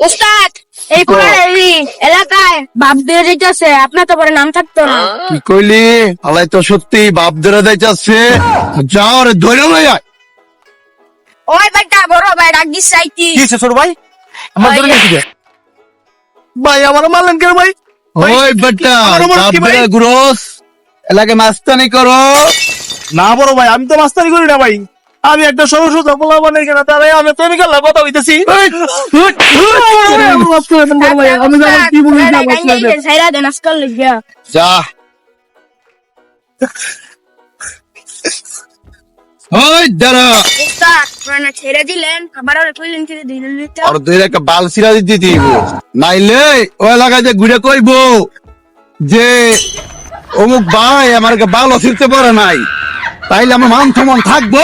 উস্তাদ এই এলাকায় বাপ দিয়ে যেতেছে আপনার তো পরে নাম থাকতো না। কি কইলি? আলাই তো সত্যি বাপ ধরে যাচ্ছে যাও রে ধরে লই আয়। ওই বেটা বড় ভাই ডাক দিস চাইতি কি ছোট ভাই? আমার ধরে দিবে ভাই আমার মারলেন কেন ভাই? ভাই, ওই বেটা বাপ? ধরে গুরস। এলাকে মাস্তানি করো। না বড় ভাই আমি তো মাস্তানি করি না ভাই। আমি একটা সরু সোজা পোলা বানাই কেন তারাই আমি তো আমি গেলাম কথা হইতেছি আমি জানি কি বলি যা ওই দাঁড়া ছেড়ে দিলেন আবার কইলেন ছেড়ে দিলেন আর দুই একটা বাল সিরা দিতে দিব। নাইলে ও এলাকায় যে ঘুরে কইব যে অমুক ভাই আমার বাল ছিঁড়তে পারে নাই। তাইলে আমার মান থাকব।